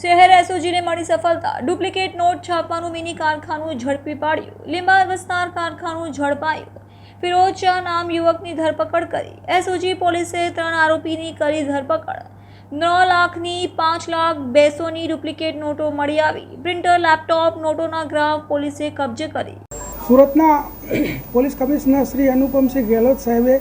શહેર એસઓજીને મળી સફળતા. ડુપ્લિકેટ નોટ છાપવાનું મિની કારખાનું ઝડપી પાડ્યું. લીંબા વિસ્તાર કારખાનું ઝડપાયું. ફિરોજ શાહ નામ યુવકની ધરપકડ કરી. એસઓજી પોલીસે ત્રણ આરોપીની કરી ધરપકડ. નવ લાખની પાંચ લાખ બેસોની ડુપ્લિકેટ નોટો મળી આવી. પ્રિન્ટર, લેપટોપ નોટોના ગ્રાહક પોલીસે કબજે કરી. સુરતના પોલીસ કમિશનર શ્રી અનુપમસિંહ ગેહલોત સાહેબે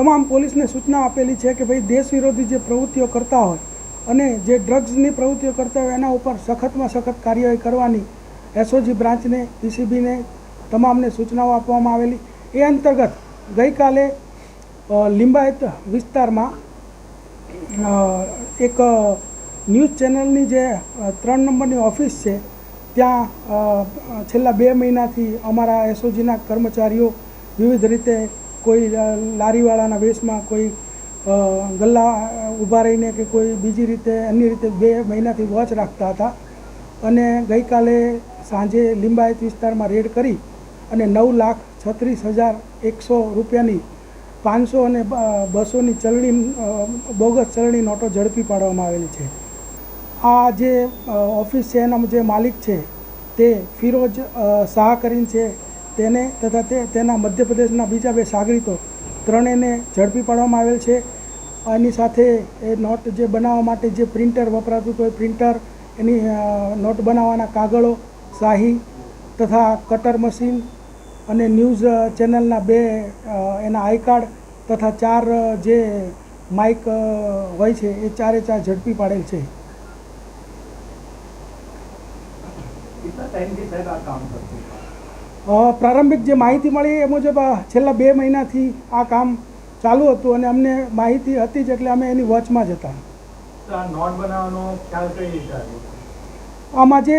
તમામ પોલીસને સૂચના આપેલી છે કે ભાઈ, દેશ વિરોધી જે પ્રવૃત્તિઓ કરતા હોય અને જે ડ્રગ્સની પ્રવૃત્તિઓ કરતા હોય એના ઉપર સખતમાં સખત કાર્યવાહી કરવાની એસઓજી બ્રાન્ચને, પીસીબીને તમામને સૂચનાઓ આપવામાં આવેલી. એ અંતર્ગત ગઈકાલે લિંબાયત વિસ્તારમાં એક ન્યૂઝ ચેનલની જે ત્રણ નંબરની ઓફિસ છે, ત્યાં છેલ્લા બે મહિનાથી અમારા એસઓજીના કર્મચારીઓ વિવિધ રીતે કોઈ લારીવાળાના વેશમાં કોઈ ગલ્લા ઊભા રહીને કે કોઈ બીજી રીતે, અન્ય રીતે બે મહિનાથી વોચ રાખતા હતા. અને ગઈકાલે સાંજે લિંબાયત વિસ્તારમાં રેડ કરી અને નવ લાખ છત્રીસ હજાર એકસો રૂપિયાની પાંચસો અને બસોની ચલણી બોગસ ચલણી નોટો ઝડપી પાડવામાં આવેલી છે. આ જે ઓફિસ છે એના જે માલિક છે, તે ફિરોજ શાહ કરીને છે. તેને તથા તે, તેના મધ્યપ્રદેશના બીજા બે સાગરીતો ત્રણેયને ઝડપી પાડવામાં આવેલ છે. એની સાથે એ નોટ જે બનાવવા માટે જે પ્રિન્ટર વપરાતું હતું એ પ્રિન્ટર એની નોટ બનાવવાના કાગળો શાહી તથા કટર મશીન અને ન્યૂઝ ચેનલના બે એના આઈ કાર્ડ તથા ચાર જે માઇક હોય છે એ ચારે ચાર ઝડપી પાડેલ છે. પ્રારંભિક જે માહિતી મળી એ મુજબ છેલ્લા બે મહિનાથી આ કામ ચાલુ હતું અને અમને માહિતી હતી જ એટલે અમે એની વોચમાં જ હતા. આમાં જે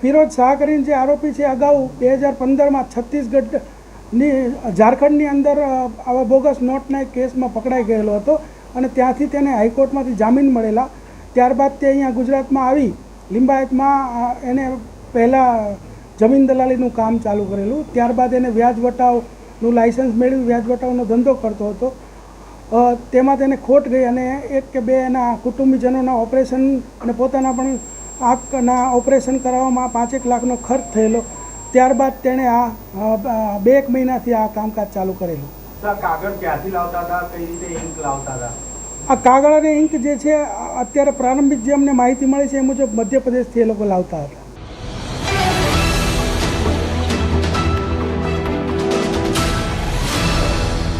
ફિરોજ શાહ કરીને જે આરોપી છે અગાઉ બે હજાર પંદરમાં છત્તીસગઢની ઝારખંડની અંદર આવા બોગસ નોટના એક કેસમાં પકડાઈ ગયેલો હતો અને ત્યાંથી તેને હાઈકોર્ટમાંથી જામીન મળેલા. ત્યારબાદ તે અહીંયા ગુજરાતમાં આવી. લિંબાયતમાં એને પહેલાં જમીન દલાલીનું કામ ચાલુ કરેલું. ત્યારબાદ એને વ્યાજ વટાવનું લાઇસન્સ મેળવી વ્યાજ વટાવનો ધંધો કરતો હતો. તેમાં તેને ખોટ ગઈ અને એક કે બે એના કુટુંબીજનોના ઓપરેશન અને પોતાના પણ આંખના ઓપરેશન કરાવવામાં પાંચેક લાખનો ખર્ચ થયેલો. ત્યારબાદ તેણે આ બે એક મહિનાથી આ કામકાજ ચાલુ કરેલું. કાગળ ક્યાંથી લાવતા હતા? કઈ રીતે ઇંક લાવતા હતા? આ કાગળ અને ઇંક જે છે અત્યારે પ્રારંભિક જે અમને માહિતી મળી છે એ મુજબ મધ્યપ્રદેશથી એ લોકો લાવતા હતા.